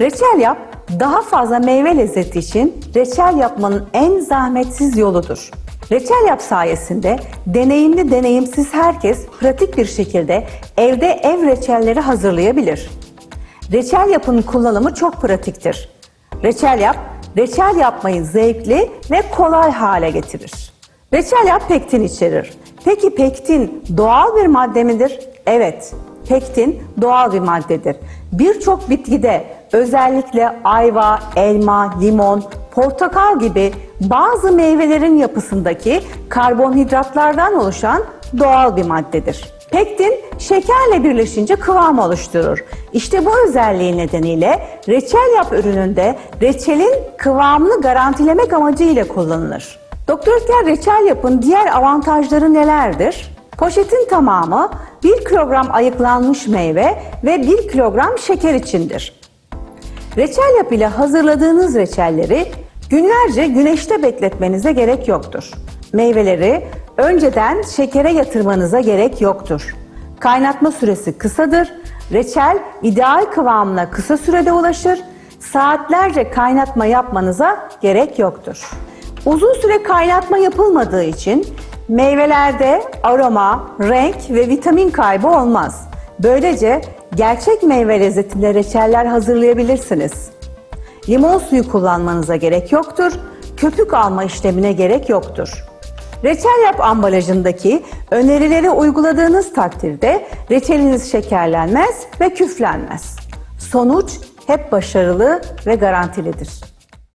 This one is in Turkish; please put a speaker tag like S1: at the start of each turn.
S1: Reçel yap daha fazla meyve lezzeti için reçel yapmanın en zahmetsiz yoludur. Reçel yap sayesinde deneyimli deneyimsiz herkes pratik bir şekilde evde ev reçelleri hazırlayabilir. Reçel yapının kullanımı çok pratiktir. Reçel yap, reçel yapmayı zevkli ve kolay hale getirir. Reçel yap pektin içerir. Peki pektin doğal bir madde midir? Evet, pektin doğal bir maddedir. Birçok bitkide özellikle ayva, elma, limon, portakal gibi bazı meyvelerin yapısındaki karbonhidratlardan oluşan doğal bir maddedir. Pektin şekerle birleşince kıvam oluşturur. İşte bu özelliği nedeniyle reçel yap ürününde reçelin kıvamını garantilemek amacıyla kullanılır. Doktor Ötker reçel yapın diğer avantajları nelerdir? Poşetin tamamı 1 kilogram ayıklanmış meyve ve 1 kilogram şeker içindir. Reçel yap ile hazırladığınız reçelleri günlerce güneşte bekletmenize gerek yoktur. Meyveleri önceden şekere yatırmanıza gerek yoktur. Kaynatma süresi kısadır. Reçel ideal kıvamına kısa sürede ulaşır. Saatlerce kaynatma yapmanıza gerek yoktur. Uzun süre kaynatma yapılmadığı için meyvelerde aroma, renk ve vitamin kaybı olmaz. Böylece gerçek meyve lezzetinde reçeller hazırlayabilirsiniz. Limon suyu kullanmanıza gerek yoktur. Köpük alma işlemine gerek yoktur. Reçel yap ambalajındaki önerileri uyguladığınız takdirde reçeliniz şekerlenmez ve küflenmez. Sonuç hep başarılı ve garantilidir.